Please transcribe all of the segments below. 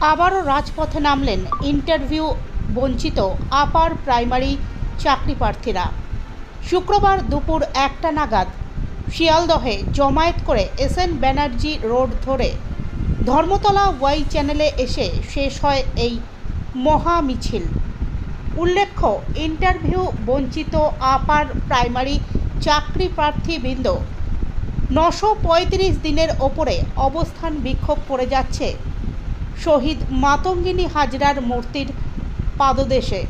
আবারও রাজপথে নামলেন ইন্টারভিউ বঞ্চিত আপার প্রাইমারি চাকরি প্রার্থীরা শুক্রবার দুপুর একটা নাগাদ শিয়ালদহে জমায়েত করে এস এন ব্যানার্জি রোড ধরে ধর্মতলা ওয়াই চ্যানেলে এসে শেষ হয় এই মহা মিছিল উল্লেখ্য, ইন্টারভিউ বঞ্চিত আপার প্রাইমারি চাকরি প্রার্থীবৃন্দ নশো পঁয়ত্রিশ দিনের ওপরে অবস্থান বিক্ষোভ করে যাচ্ছে শহীদ মাতঙ্গিনী হাজরার মূর্তির পাদদেশে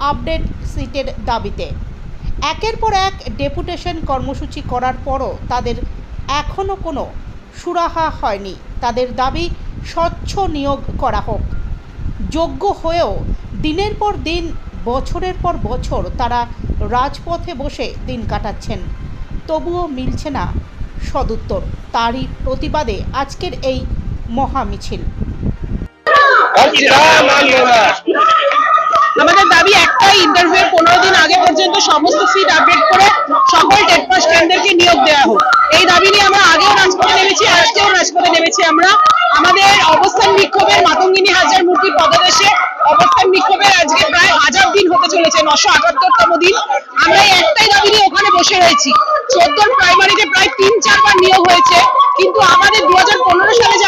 আপডেট সিটের দাবিতে। একের পর এক ডেপুটেশন কর্মসূচি করার পরও তাদের এখনও কোনো সুরাহা হয়নি। তাদের দাবি, স্বচ্ছ নিয়োগ করা হোক। যোগ্য হয়েও দিনের পর দিন, বছরের পর বছর তারা রাজপথে বসে দিন কাটাচ্ছেন। তবুও মিলছে না সদুত্তর। তারই প্রতিবাদে আজকের এই মহা মিছিল আমাদের দাবি একটাই ইন্টারভিউ পনেরো দিন আগে পর্যন্ত সমস্ত সিট আপডেট করে সকল টেট পাস ক্যান্ডারকে নিয়োগ দেওয়া হোক। এই দাবি নিয়ে আমরা আগেও রাজপথে নেমেছি, আজকেও রাজপথে নেমেছি আমরা। আমাদের অবস্থান বিক্ষোভের মাতঙ্গিনী হাজার মূর্তির পদদেশে অবস্থান বিক্ষোভের আজকে প্রায় হাজার দিন হতে চলেছে, নশো আটাত্তরতম দিন। আমরা একটাই দাবি নিয়ে ওখানে বসে রয়েছি। চোদ্দোর প্রাইমারিতে প্রায় তিন চারবার নিয়োগ হয়েছে, কিন্তু আমাদের দু হাজার পনেরো সালে যে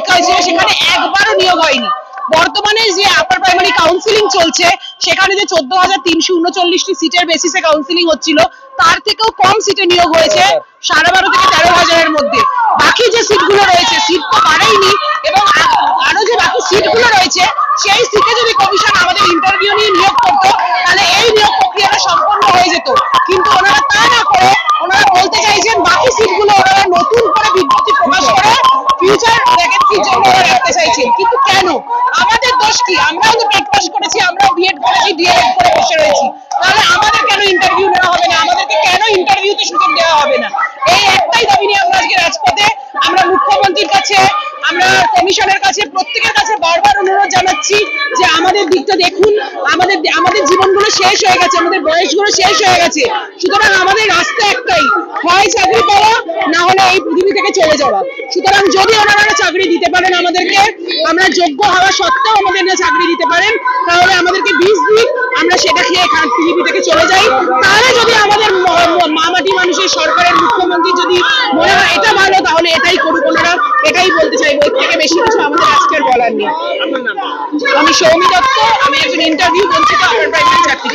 পরীক্ষা হয়েছিল, সেখানে একবারও নিয়োগ হয়নি। বর্তমানে যে আপার প্রাইমারি কাউন্সিলিং চলছে, সেখানে যে চোদ্দ হাজার তিনশো উনচল্লিশটি সিটের বেসিসে কাউন্সিলিং হচ্ছিল, তার থেকেও কম সিটে নিয়োগ হয়েছে সাড়ে বারো থেকে তেরো হাজারের মধ্যে। বাকি যে সিটগুলো রয়েছে, সিট তো বাড়েইনি, এবং আরও যে বাকি সিটগুলো রয়েছে, সেই সিটে যদি কমিশন আমাদের ইন্টারভিউ নিয়ে নিয়োগ করতো, তাহলে এই নিয়োগ প্রক্রিয়াটা সম্পন্ন হয়ে যেত। কিন্তু ওনারা তা না করে, ওনারা বলতে চাইছেন বাকি সিটগুলো ওনারা রাখতে চাইছেন কিন্তু কেন? আমাদের দোষ কি? আমরাও তো টেট পাস করেছি, আমরাও বিএড করেছি ডিএলএড করে বসে রয়েছি। তাহলে আমাদের কেন ইন্টারভিউ নেওয়া হবে না আমাদেরকে ইন্টারভিউতে সুযোগ দেওয়া হবে না। এই একটাই দাবি নিয়ে আমরা আজকে রাজপথে। আমরা মুখ্যমন্ত্রীর কাছে, আমরা কমিশনের কাছে, প্রত্যেকের কাছে বারবার অনুরোধ জানাচ্ছি যে আমাদের দিকটা দেখুন। আমাদের আমাদের জীবনগুলো শেষ হয়ে গেছে, আমাদের বয়সগুলো শেষ হয়ে গেছে। সুতরাং আমাদের রাস্তা একটাই, হয় চাকরি পাওয়া, না হলে এই পৃথিবী থেকে চলে যাওয়া। সুতরাং যদি ওনারা চাকরি দিতে পারেন আমাদেরকে, আমরা যোগ্য হওয়া সত্ত্বেও আমাদের না চাকরি দিতে পারেন, তাহলে আমাদেরকে বিষ দিন, আমরা সেটা খেয়ে এখান পৃথিবী থেকে চলে যাই। তাহলে যদি আমাদের মামাটি মানুষের সরকারের মুখ্যমন্ত্রী যদি মনে হয় এটা ভালো তাহলে এটাই করুক ওনারা। এটাই বলতে চাইব এর থেকে বেশি কিছু আমাদের আজকের বলার নেই। আমি সৌমি দত্ত আমি একজন ইন্টারভিউ বঞ্চিত আমার প্রাইমারি চাকরি